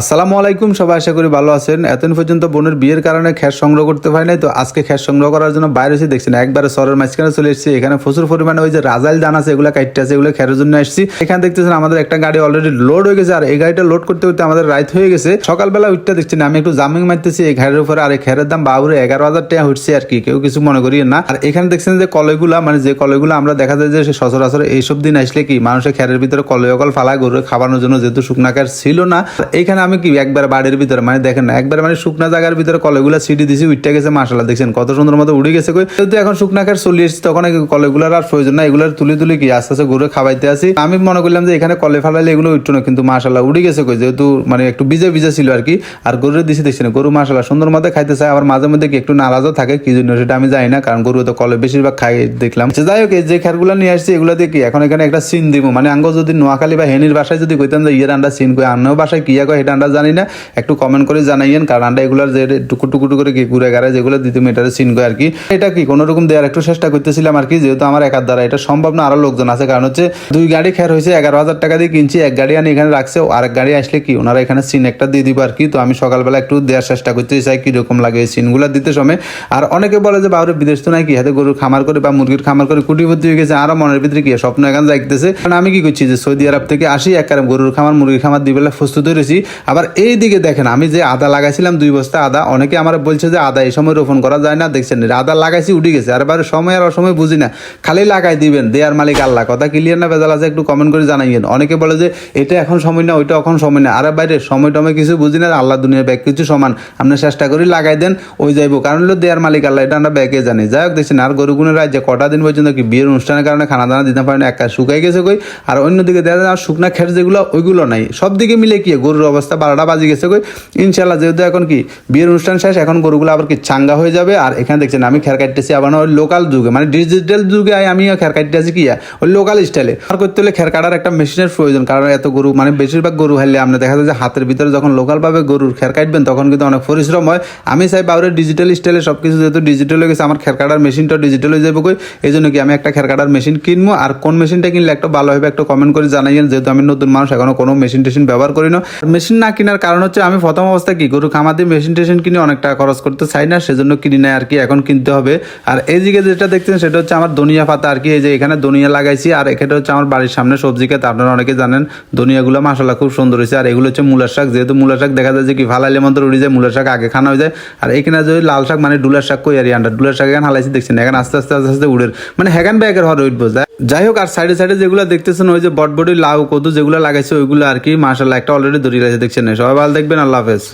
আসসালামু আলাইকুম, সবাই আশা করি ভালো আছেন। এতদিন পর্যন্ত বোনের বিয়ের কারণে খ্যার সংগ্রহ করতে পারি নাই, তো আজকে খ্যার সংগ্রহ করার জন্য বাইরে এসে দেখছেন একবারে সরের মাঝখানে চলে এসেছি। এখানে প্রচুর পরিমাণে ওই যে রাজাইল দান আছে, এগুলো কাটতে আছে, এগুলো খেরের জন্য এসেছি। এখানে দেখতেছেন আমাদের একটা গাড়ি অলরেডি লোড হয়ে গেছে, আর এই গাড়িটা লোড করতে করতে আমাদের রাইত হয়ে গেছে। সকালবেলা উঠতে দেখছেন আমি একটু জামিং মারতেছি, এই ঘরের উপরে, আর এই খেরের দাম বাবুরে এগারো হাজার টাকা হচ্ছে আর কি, কেউ কিছু মনে করি না। আর এখানে দেখছেন যে কলইগুলা মানে যে কলইগুলো আমরা দেখা যায় যে সচরাচর এইসব দিন আসলে কি, মানুষের খেরের ভিতরে কলই অকল ফালা গরু খাওয়ানোর জন্য যেহেতু শুকনা খের ছিল না। এইখানে আমি কি একবার বাড়ির ভিতরে মানে দেখেন না একবার মানে শুকনা জায়গার ভিতরে কলেগুলা সিটি দিছি উঠতে গেছে মাসালা দেখছেন কত সুন্দর মতো উড়ে গেছে কই। যেহেতু এখন শুকনা খের চলে এসেছি তখন কলেগুলার আর প্রয়োজন না এগুলার তুলি তুলি কি আস্তে আস্তে গরু খাওয়াইতে আসি। আমি মনে করলাম যে এখানে কলে ফালাইলে এগুলো উঠতো না কিন্তু মাসাল্লাহ উড়ে গেছে কই যেহেতু মানে একটু ভিজে ভিজে ছিল আর কি আর গরুর দিছি দেখছি না গরু মাসাল্লাহ সুন্দর মতো খাইতে চায় আবার মাঝে মধ্যে একটু নারাজও থাকে কি জন্য সেটা আমি জানি না কারণ গরু তো কলে বেশিরভাগ খাই দেখলাম। আচ্ছা, যাই হোক যে খেরগুলো নিয়ে আসছি এগুলো দিয়ে কি এখন এখানে একটা সিন দিব মানে আঙ্গ যদি নোয়াখালী বা হেনির বাসায় যদি কইতাম যে ইয়ের আন্ডা সিন কই আন্নাও বাসায় কি কয় এটা আন্ডা জানি না, একটু কমেন্ট করে জানাইয়েন, কারণ আন্ডা এগুলোর যে টুকু টুকু করে কি ঘুরে গাড়ে যেগুলো দিতে মিটারে সিন কয় আর কি। এটা কি কোনো রকম দেওয়ার একটু চেষ্টা করতেছিলাম আর কি, যেহেতু আমার একার দ্বারা, এটা সম্ভব না আরও লোকজন আছে, কারণ হচ্ছে দুই গাড়ি খের হয়েছে, এগারো হাজার টাকা দিয়ে কিনছি, এক গাড়ি আনি এখানে রাখছে আর এক গাড়ি আসলে কি, ওনারা এখানে সিন একটা দিয়ে দিব আর কি, তো আমি সকালবেলা একটু দেওয়ার চেষ্টা করতে চাই, কীরকম লাগে এই সিনগুলো দিতে সময়। আর অনেকে বলে যে বাবুরে বিদেশ তো নাই কি, হাতে গরুর খামার করে বা মুরগির খামার করে কুটিপতি হয়ে গেছে, আরও মনের ভিতরে কি স্বপ্ন এখন যাইতেছে। কারণ আমি কি করছি যে, সৌদি আরব থেকে আসি, এক কারণ গরুর খামার, মুরগির খামার দিবেলা প্রস্তুত হয়েছি আবার এই দিকে দেখেন, আমি যে আদা লাগাইছিলাম দুই বস্তা আদা, অনেকে আমার বলছে যে আদা এই সময় রোপণ করা যায় না, দেখছেন আদা লাগাইছি উঠে গেছে, আর এবার সময় আর অসময় বুঝি না, খালি লাগাই দিবেন, দেয়ার মালিক আল্লাহ, কথা ক্লিয়ার না বেজাল আছে একটু কমেন্ট করে জানাইয়েন। অনেকে বলে যে এটা এখন সময় না, ওইটা এখন সময় না, আর বাইরে সময় টময় কিছু বুঝি না, আল্লাহ দুনিয়ার ব্যাগ কিছু সমান, আপনি চেষ্টা করি লাগাই দেন, ওই যাইবো, কারণ হলো দেয়ার মালিক আল্লাহ, এটা আমরা ব্যাগে জানি। যাই হোক, দেখছেন, আর গরুগুনের রাজ্যে কটা দিন পর্যন্ত কি বিয়ের অনুষ্ঠানের কারণে খানা দানা দিতে পারে না একা শুকাই গেছে কই, আর অন্যদিকে দেখা যায়, আর শুকনা খের যেগুলো, ওইগুলো নাই। সব দিকে মিলে কি, গরুর অবস্থা বারোটা বাজি গেছে কই। ইনশাল্লাহ যেহেতু এখন কি, বিয়ের অনুষ্ঠান শেষ, এখন গরুগুলো আবার কি চাঙ্গা হয়ে যাবে? আর এখানে দেখছেন আমি খের কাটতেছি আবার ওই লোকাল যুগে মানে ডিজিটাল যুগে আমি খের কাটতেছি কি ওই লোকাল স্টাইলে আর করতে হলে খের কাটার একটা মেশিনের প্রয়োজন, কারণ এত গরু মানে বেশিরভাগ গরু হারলে আপনি দেখা যায় যে হাতের ভিতরে যখন লোকালভাবে গরুর খের কাটবেন, তখন কিন্তু অনেক পরিশ্রম হয়। আমি চাই বাউরে ডিজিটাল স্টাইলে সব কিছু যেহেতু ডিজিটাল হয়ে গেছে, আমার খের কাটার মেশিনটা ডিজিটাল হয়ে যাবে কই। এই জন্য কি আমি একটা খের কাটার মেশিন কিনবো, আর কোন মেশিনটা কিনলে একটা ভালো হবে একটা কমেন্ট করে জানাইয়েন, যেহেতু আমি নতুন মানুষ, এখনও কোনো মেশিন টেশিন ব্যবহার করি না। মেশিন না কেনার কারণ হচ্ছে আমি প্রথম অবস্থায় কি গরু খামার মেশিন টেশিন কিনে অনেক টাকা খরচ করতে চাই না, সেজন্য কিনি না আর কি, এখন কিনতে হবে। আর এই দিকে যেটা দেখছেন, সেটা হচ্ছে আমার ধনিয়া পাতা আর কি, এই যে এখানে ধনিয়া লাগাইছি, আর এখানে হচ্ছে আমার বাড়ির সামনে সবজি খেতে আপনারা অনেকে জানেন, ধনিয়াগুলো মাসালা খুব সুন্দর হয়েছে। আর এগুলো হচ্ছে মূলার শাক, যেহেতু মূলার শাক দেখা যায় যে কি ফালাইলে মতো উড়ে যায়, মূলার শাক আগে খানা হয়ে যায়। আর এখানে যদি লাল শাক মানে ডুলার শাক কই আর আন্ডার ডুলার শাক এখানে হালাইছি, দেখছেন, এখানে আস্তে আস্তে আস্তে আস্তে উড়ের মানে হ্যাগান ব্যাগের হর উঠবো যায় যাই হোক, আর সাইডে সাইডে যেগুলো দেখতেছেন, ওই যে বটবডি লাউ, কদু যেগুলো লাগাইছে, ওইগুলো আর কি মাসাল্লাহ একটা অলরেডি ধরিয়ে গেছে দেখছেন সবাই ভালো দেখবেন আল্লাহ হাফেজ।